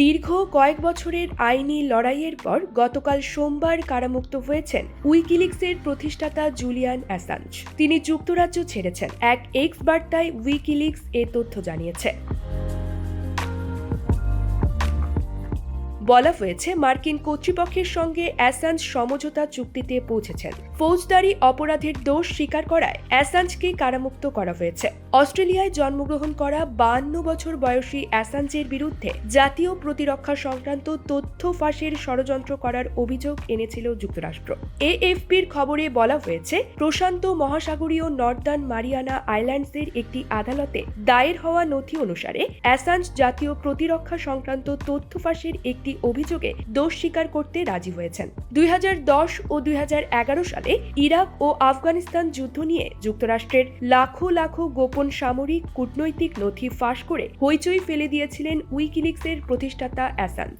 দীর্ঘ কয়েক বছরের আইনি লড়াইয়ের পর গতকাল সোমবার কারামুক্ত হয়েছেন উইকিলিক্সের প্রতিষ্ঠাতা জুলিয়ান অ্যাসাঞ্জ। তিনি যুক্তরাজ্য ছেড়েছেন। এক এক্স বার্তায় উইকিলিক্স এ তথ্য জানিয়েছে। বলা হয়েছে, মার্কিন কর্তৃপক্ষের সঙ্গে অ্যাসাঞ্জ সমঝোতা চুক্তিতে পৌঁছেছেন। ফৌজদারি অপরাধের দোষ স্বীকার করায় অ্যাসাঞ্জকে কারামুক্ত করা হয়েছে। অস্ট্রেলিয়ায় জন্মগ্রহণ করা বান্ন বছর বয়সী অ্যাসাঞ্জের বিরুদ্ধে জাতীয় প্রতিরক্ষা সংক্রান্ত তথ্য ফাঁসের ষড়যন্ত্র করার অভিযোগ এনেছিল যুক্তরাষ্ট্র। এএফপির খবরে বলা হয়েছে, প্রশান্ত মহাসাগরীয় নর্দার্ন মারিয়ানা আইল্যান্ডসের একটি আদালতে দায়ের হওয়া নথি অনুসারে অ্যাসাঞ্জ জাতীয় প্রতিরক্ষা সংক্রান্ত তথ্য ফাঁসের একটি অভিযোগে দোষ স্বীকার করতে রাজি হয়েছেন। দুই হাজার দশ ও দুই হাজার এগারো সালে ইরাক ও আফগানিস্তান যুদ্ধ নিয়ে যুক্তরাষ্ট্রের লাখো লাখো গোপন সামরিক কূটনৈতিক নথি ফাঁস করে হইচই ফেলে দিয়েছিলেন উইকিলিক্সের প্রতিষ্ঠাতা অ্যাসাঞ্জ।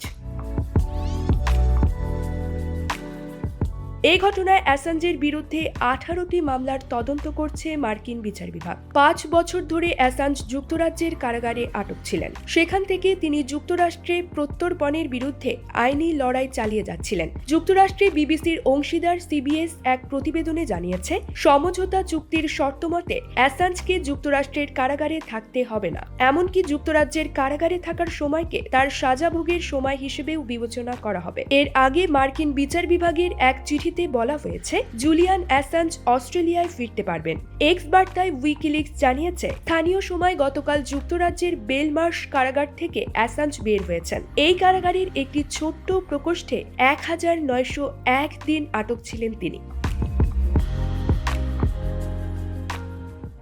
এই ঘটনায় অ্যাসাঞ্জের বিরুদ্ধে আঠারোটি মামলার তদন্ত করছে মার্কিন বিচার বিভাগ। পাঁচ বছর ধরে অ্যাসাঞ্জ যুক্তরাজ্যের কারাগারে আটক ছিলেন। সেখান থেকে তিনি যুক্তরাষ্ট্রে প্রত্যর্পণের বিরুদ্ধে আইনি লড়াই চালিয়ে যাচ্ছিলেন। যুক্তরাষ্ট্রে বিবিসির অংশীদার সিবিএস এক প্রতিবেদনে জানিয়েছে, সমঝোতা চুক্তির শর্ত মতে অ্যাসাঞ্জকে যুক্তরাষ্ট্রের কারাগারে থাকতে হবে না। এমনকি যুক্তরাজ্যের কারাগারে থাকার সময়কে তার সাজা ভোগের সময় হিসেবেও বিবেচনা করা হবে। এর আগে মার্কিন বিচার বিভাগের এক চিঠিতে বলা হয়েছে, জুলিয়ান অ্যাসাঞ্জ অস্ট্রেলিয়ায় ফিরতে পারবেন। এক্স বার্তায় উইকিলিক্স জানিয়েছে, স্থানীয় সময় গতকাল যুক্তরাজ্যের বেলমার্শ কারাগার থেকে অ্যাসাঞ্জ বের হয়েছেন। এই কারাগারের একটি ছোট্ট প্রকোষ্ঠে এক হাজার নয়শো এক দিন আটক ছিলেন তিনি।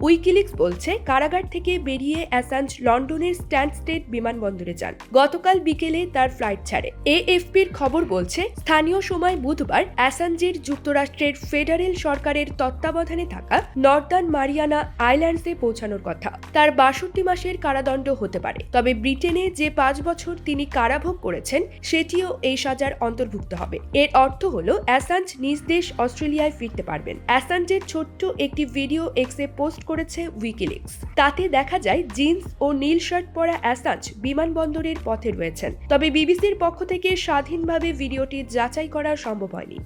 উইকিলিক্স বলছে, কারাগার থেকে বেরিয়ে অ্যাসাঞ্জ লন্ডনের স্ট্যান্ডস্টেড বিমানবন্দরে যান। গতকাল বিকেলে তার ফ্লাইট ছাড়ে। এএফপির খবর বলছে, স্থানীয় সময় বুধবার অ্যাসাঞ্জের যুক্তরাষ্ট্রের ফেডারেল সরকারের তত্ত্বাবধানে থাকা নর্দার্ন মারিয়ানা আইল্যান্ডসে পৌঁছানোর কথা। তার বাষট্টি মাসের কারাদণ্ড হতে পারে। তবে ব্রিটেনে যে পাঁচ বছর তিনি কারাভোগ করেছেন, সেটিও এই সাজার অন্তর্ভুক্ত হবে। এর অর্থ হল, অ্যাসাঞ্জ নিজ দেশ অস্ট্রেলিয়ায় ফিরতে পারবেন। অ্যাসাঞ্জের ছোট্ট একটি ভিডিও এক্সে পোস্ট করেছে উইকিলিক্স তাতে দেখা যায়, জিন্স ও নীল শার্ট পরা অ্যাসাঞ্জ বিমানবন্দরের পথে রয়েছেন। তবে বিবিসির পক্ষ থেকে স্বাধীনভাবে ভিডিওটি যাচাই করা সম্ভব হয়নি।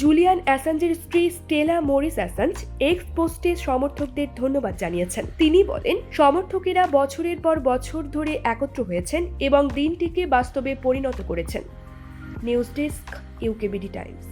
জুলিয়ান অ্যাসাঞ্জের স্ত্রী স্টেলা মরিস অ্যাসাঞ্জ এক্স পোস্টে সমর্থকদের ধন্যবাদ জানিয়েছেন। তিনি বলেন, সমর্থকেরা বছরের পর বছর ধরে একত্র হয়েছেন এবং দিনটিকে বাস্তবে পরিণত করেছেন। News desk, UKBD Times.